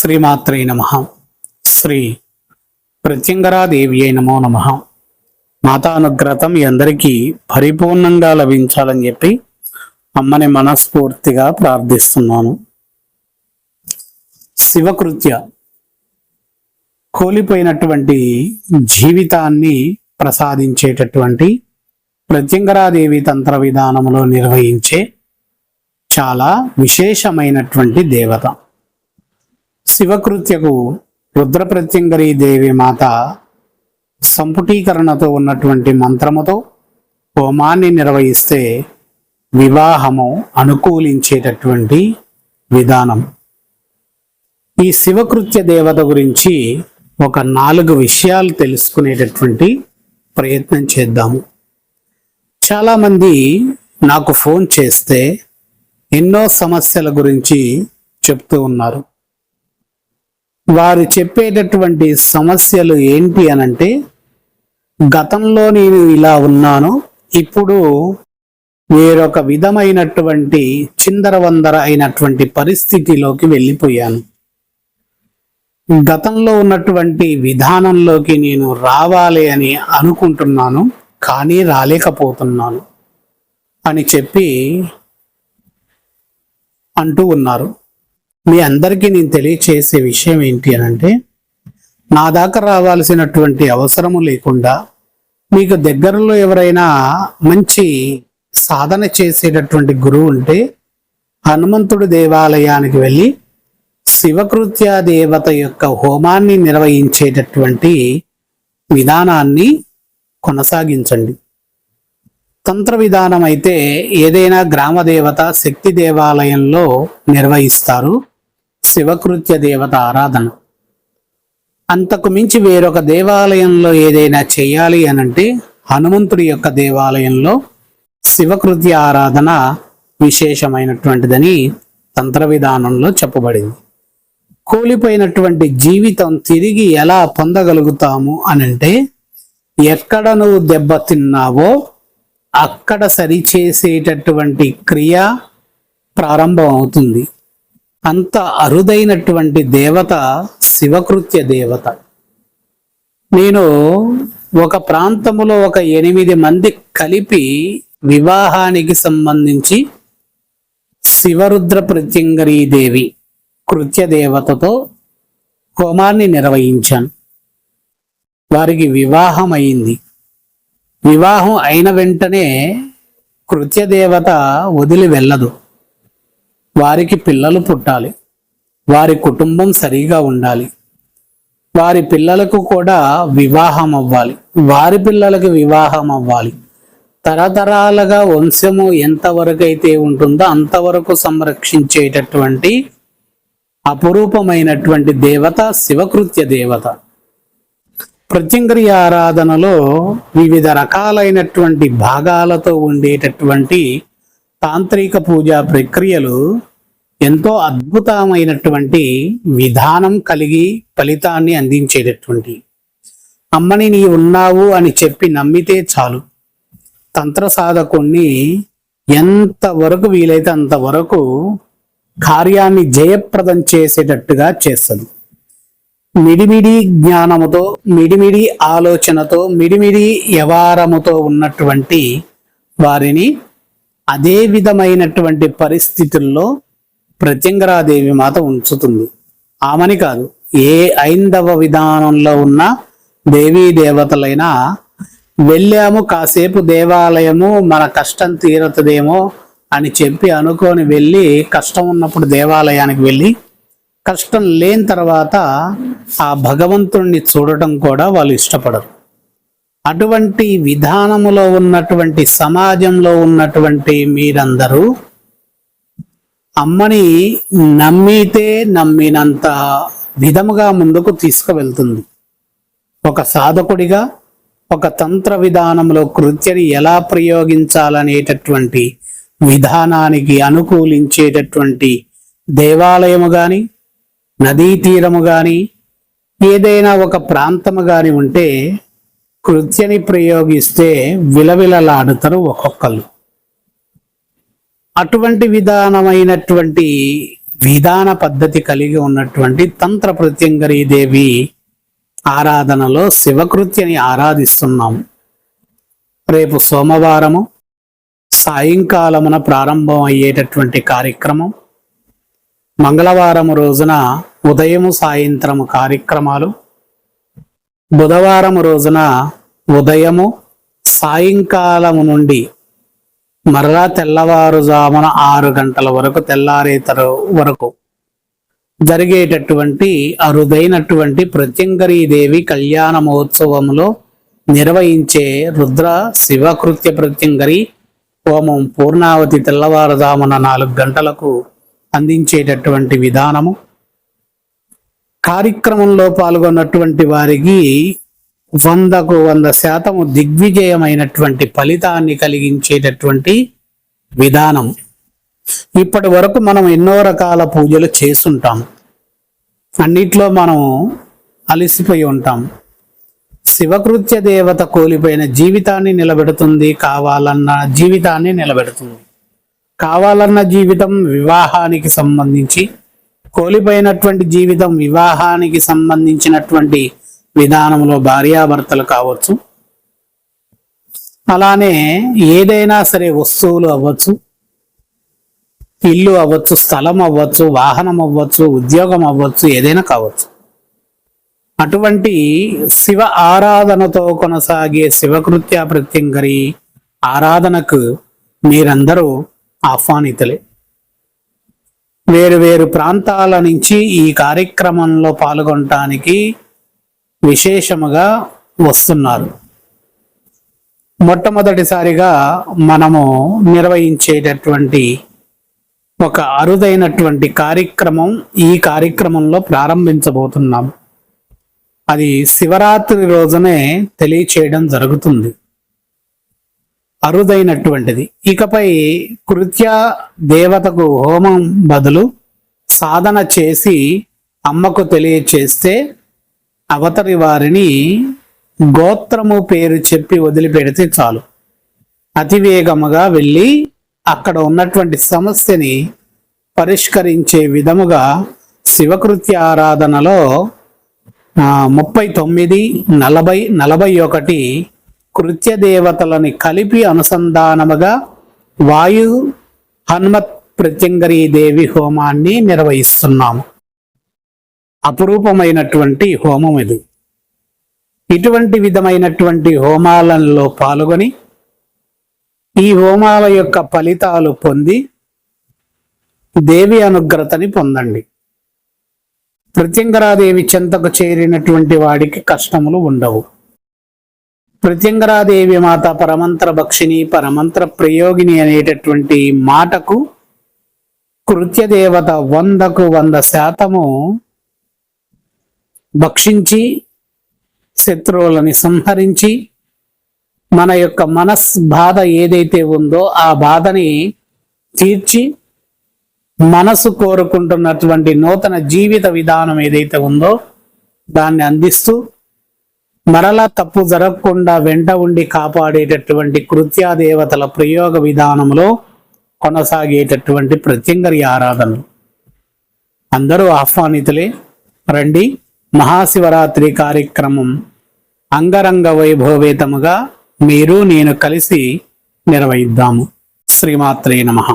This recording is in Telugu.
శ్రీమాత్రే నమ. శ్రీ ప్రత్యంగరాదేవి అయి నమో నమ. మాతానుగ్రతం మీ అందరికీ పరిపూర్ణంగా లభించాలని చెప్పి అమ్మని మనస్ఫూర్తిగా ప్రార్థిస్తున్నాను. శివకృత్య కోల్పోయినటువంటి జీవితాన్ని ప్రసాదించేటటువంటి ప్రత్యంగరాదేవి తంత్ర విధానంలో నిర్వహించే చాలా విశేషమైనటువంటి దేవత. శివకృత్యకు రుద్రప్రత్యంగరీ దేవి మాత సంపుటీకరణతో ఉన్నటువంటి మంత్రముతో హోమాన్ని నిర్వహిస్తే వివాహము అనుకూలించేటటువంటి విధానం. ఈ శివకృత్య దేవత గురించి ఒక నాలుగు విషయాలు తెలుసుకునేటటువంటి ప్రయత్నం చేద్దాము. చాలామంది నాకు ఫోన్ చేస్తే ఎన్నో సమస్యల గురించి చెప్తూ ఉన్నారు. వారు చెప్పేటటువంటి సమస్యలు ఏంటి అనంటే గతంలో నేను ఇలా ఉన్నాను ఇప్పుడు వేరొక విధమైనటువంటి చిందరవందర అయినటువంటి పరిస్థితిలోకి వెళ్ళిపోయాను. గతంలో ఉన్నటువంటి విధానంలోకి నేను రావాలి అని అనుకుంటున్నాను కానీ రాలేకపోతున్నాను అని చెప్పి అంటూ ఉన్నారు. మీ అందరికీ నేను తెలియచేసే విషయం ఏంటి అని అంటే నా దాకా రావాల్సినటువంటి అవసరము లేకుండా మీకు దగ్గరలో ఎవరైనా మంచి సాధన చేసేటటువంటి గురువు ఉంటే హనుమంతుడి దేవాలయానికి వెళ్ళి శివకృత్య దేవత యొక్క హోమాన్ని నిర్వహించేటటువంటి విధానాన్ని కొనసాగించండి. తంత్ర విధానం అయితే ఏదైనా గ్రామ దేవత శక్తి దేవాలయంలో నిర్వహిస్తారు. శివకృత్య దేవత ఆరాధన. అంతకు మించి వేరొక దేవాలయంలో ఏదైనా చేయాలి అనంటే హనుమంతుడి యొక్క దేవాలయంలో శివకృత్య ఆరాధన విశేషమైనటువంటిదని తంత్ర విధానంలో చెప్పబడింది. కూలిపోయినటువంటి జీవితం తిరిగి ఎలా పొందగలుగుతాము అనంటే ఎక్కడ నువ్వు దెబ్బతిన్నావో అక్కడ సరిచేసేటటువంటి క్రియ ప్రారంభం అవుతుంది అంత అరుదైనటువంటి దేవత శివకృత్య దేవత. నేను ఒక ప్రాంతములో ఒక ఎనిమిది మంది కలిపి వివాహానికి సంబంధించి శివరుద్ర ప్రత్యంగరీదేవి దేవి కృత్య దేవతతో హోమాన్ని నిర్వహించాను. వారికి వివాహం అయింది వివాహం అయిన వెంటనే కృత్య దేవత వదిలి వెళ్ళదు. వారికి పిల్లలు పుట్టాలి. వారి కుటుంబం సరిగా ఉండాలి. వారి పిల్లలకు కూడా వివాహం అవ్వాలి. వారి పిల్లలకు వివాహం అవ్వాలి. తరతరాలుగా వంశము ఎంతవరకు అయితే ఉంటుందో అంతవరకు సంరక్షించేటటువంటి అపురూపమైనటువంటి దేవత శివకృత్య దేవత. ప్రత్యంగరి ఆరాధనలో వివిధ రకాలైనటువంటి భాగాలతో ఉండేటటువంటి తాంత్రిక పూజా ప్రక్రియలు ఎంతో అద్భుతమైనటువంటి విధానం కలిగి ఫలితాన్ని అందించేటటువంటి. అమ్మని నీ ఉన్నావు అని చెప్పి నమ్మితే చాలు. తంత్ర సాధకుణ్ణి ఎంతవరకు వీలైతే అంతవరకు కార్యాన్ని జయప్రదం చేసేటట్టుగా చేస్తుంది మిడిమిడి జ్ఞానముతో మిడిమిడి ఆలోచనతో మిడిమిడి వ్యవహారముతో ఉన్నటువంటి వారిని అదే విధమైనటువంటి పరిస్థితుల్లో ప్రత్యంగరాదేవి మాత ఉంచుతుంది. ఆమెని కాదు ఏ ఐందవ విధానంలో ఉన్న దేవీ దేవతలైనా వెళ్ళాము కాసేపు దేవాలయము మన కష్టం తీరుతుందేమో అని చెప్పి అనుకొని వెళ్ళి కష్టం ఉన్నప్పుడు దేవాలయానికి వెళ్ళి కష్టం లేని తర్వాత ఆ భగవంతుణ్ణి చూడటం కూడా వాళ్ళు ఇష్టపడరు. అటువంటి విధానములో ఉన్నటువంటి సమాజంలో ఉన్నటువంటి మీరందరూ అమ్మని నమ్మితే నమ్మినంత విధముగా ముందుకు తీసుకువెళ్తుంది. ఒక సాధకుడిగా ఒక తంత్ర విధానంలో కృత్యని ఎలా ప్రయోగించాలనేటటువంటి విధానానికి అనుకూలించేటటువంటి దేవాలయము కానీ నదీ తీరము కానీ ఏదైనా ఒక ప్రాంతము కానీ ఉంటే కృత్యని ప్రయోగిస్తే విలవిలలాడుతారు ఒక్కొక్కరు అటువంటి విధానమైనటువంటి విధాన పద్ధతి కలిగి ఉన్నటువంటి తంత్ర ప్రత్యంగరీదేవి ఆరాధనలో శివకృత్యని ఆరాధిస్తున్నాం. రేపు సోమవారము సాయంకాలమున ప్రారంభం అయ్యేటటువంటి కార్యక్రమం మంగళవారం రోజున ఉదయము సాయంత్రము కార్యక్రమాలు బుధవారం రోజున ఉదయము సాయంకాలము నుండి మరలా తెల్లవారుజామున ఆరు గంటల వరకు తెల్లారేతరు వరకు జరిగేటటువంటి అరుదైనటువంటి ప్రత్యంగరీదేవి కళ్యాణ మహోత్సవంలో నిర్వహించే రుద్ర శివకృత్య ప్రత్యంగరి హోమం పూర్ణావతి తెల్లవారుజామున నాలుగు గంటలకు అందించేటటువంటి విధానము. కార్యక్రమంలో పాల్గొన్నటువంటి వారికి వందకు వంద శాతము దిగ్విజయమైనటువంటి ఫలితాన్ని కలిగించేటటువంటి విధానం. ఇప్పటి వరకు మనం ఎన్నో రకాల పూజలు చేస్తుంటాం. అన్నిట్లో మనం అలసిపోయి ఉంటాం. శివకృత్య దేవత కోల్పోయిన జీవితాన్ని నిలబెడుతుంది కావాలన్న జీవితాన్ని నిలబెడుతుంది. కావాలన్న జీవితం వివాహానికి సంబంధించి కోలిపోయినటువంటి జీవితం వివాహానికి సంబంధించినటువంటి విధానంలో భార్యాభర్తలు కావచ్చు. అలానే ఏదైనా సరే వస్తువులు అవ్వచ్చు ఇల్లు అవ్వచ్చు స్థలం అవ్వచ్చు వాహనం అవ్వచ్చు ఉద్యోగం అవ్వచ్చు ఏదైనా కావచ్చు. అటువంటి శివ ఆరాధనతో కొనసాగే శివకృత్య ప్రత్యంగరి ఆరాధనకు మీరందరూ ఆహ్వానితులే. వేరు వేరు ప్రాంతాల నుంచి ఈ కార్యక్రమంలో పాల్గొనటానికి విశేషముగా వస్తున్నారు. మొట్టమొదటిసారిగా మనము నిర్వహించేటటువంటి ఒక అరుదైనటువంటి కార్యక్రమం ఈ కార్యక్రమంలో ప్రారంభించబోతున్నాం. అది శివరాత్రి రోజునే తెలియచేయడం జరుగుతుంది. అరుదైనటువంటిది. ఇకపై కృత్య దేవతకు హోమం బదులు సాధన చేసి అమ్మకు తెలియచేస్తే అవతరి వారిని గోత్రము పేరు చెప్పి వదిలిపెడితే చాలు. అతివేగముగా వెళ్ళి అక్కడ ఉన్నటువంటి సమస్యని పరిష్కరించే విధముగా శివకృత్య ఆరాధనలో ముప్పై తొమ్మిది నలభై నలభై ఒకటి కృత్య దేవతలని కలిపి అనుసంధానముగా వాయు హనుమత్ ప్రత్యంగరీ దేవి హోమాన్ని నిర్వహిస్తున్నాము. అపురూపమైనటువంటి హోమం ఇది. ఇటువంటి విధమైనటువంటి హోమాలలో పాల్గొని ఈ హోమాల యొక్క ఫలితాలు పొంది దేవి అనుగ్రతని పొందండి. ప్రత్యంగరాదేవి చెంతకు చేరినటువంటి వాడికి కష్టములు ఉండవు. ప్రత్యంగరాదేవి మాత పరమంత్ర భక్షిణి పరమంత్ర ప్రయోగిని అనేటటువంటి మాటకు కృత్యదేవత వందకు వంద శాతము భక్షించి శత్రువులని సంహరించి మన యొక్క మనస్ బాధ ఏదైతే ఉందో ఆ బాధని తీర్చి మనసు కోరుకుంటున్నటువంటి నూతన జీవిత విధానం ఏదైతే ఉందో దాన్ని అందిస్తూ మరలా తప్పు జరగకుండా వెంట ఉండి కాపాడేటటువంటి కృత్యా దేవతల ప్రయోగ విధానంలో కొనసాగేటటువంటి ప్రత్యంగరి ఆరాధనలు అందరూ ఆహ్వానితులే. రండి. మహాశివరాత్రి కార్యక్రమం అంగరంగ వైభవేతముగా మీరు నేను కలిసి నిర్వహిద్దాము. శ్రీమాత్రే నమః.